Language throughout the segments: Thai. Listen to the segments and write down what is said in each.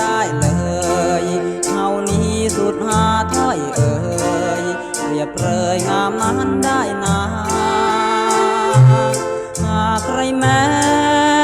ได้เลยเฮานี้สุดหาถ้อยเอ่ยเรียบเรยงามนั้นได้นาหากใครแม้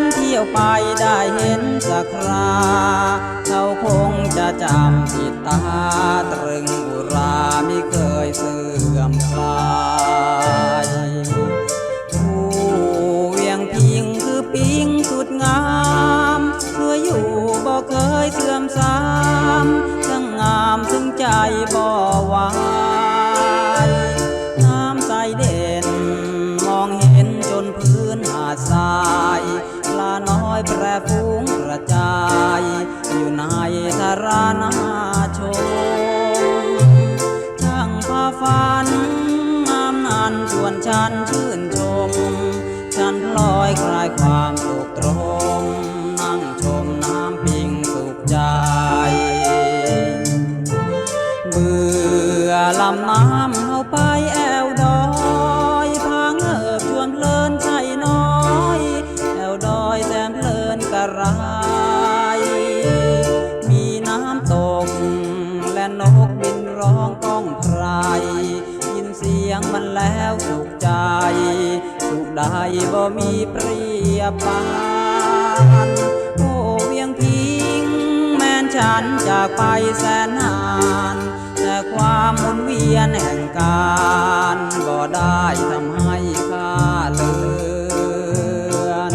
นเที่ยวไปได้เห็นสักคราเขาคงจะจำติดตาตรึงบุราไม่เคยเสื่อมคลายผู้เวียงพิงคือปิงสุดงามเพื่ออยู่บ่เคย เสื่อมสามทั้งงามถึงใจบ่วายน้ำใสเด่น มองเห็นจนพื้นหาดทรายปลาน้อยแปรฟูงกระจาย อยู่ในธารานาชมช่างพาฝันงามนันชวนฉันชื่นชม ฉันลอยคลายความ เบื่อลำน้ำเฮาไปแอวดอยพางเอิบชวนเพลินใจน้อยแอวดอยแสนเพลินกระไรมีน้ำตก และนกบินร้องก้องไพรยินเสียงมันแล้วสุขใจสุขใดบ่มีเปรียบปาน ฉันจากไปแสนนาน แต่ความหมุนเวียนแห่งการบ่ได้ทำให้ข้าเลือน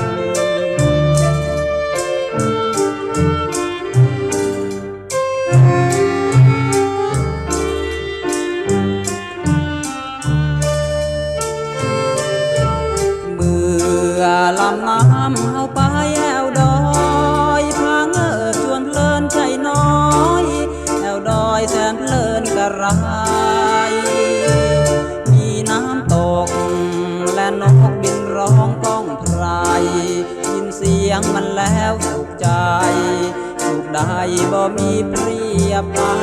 เบื่อลำน้ำ รมีน้ำตก และนกบินร้องก้องไพรยินเสียงมันแล้วสุขใจสุขใดบ่มีเปรียบปา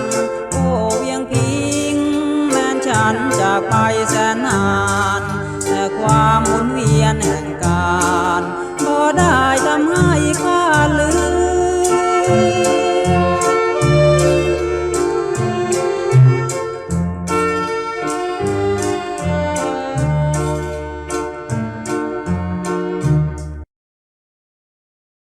นโอ้เวียงพิง แม้นฉันจากไปแสนนาน แต่ความหมุนเวียนแห่ง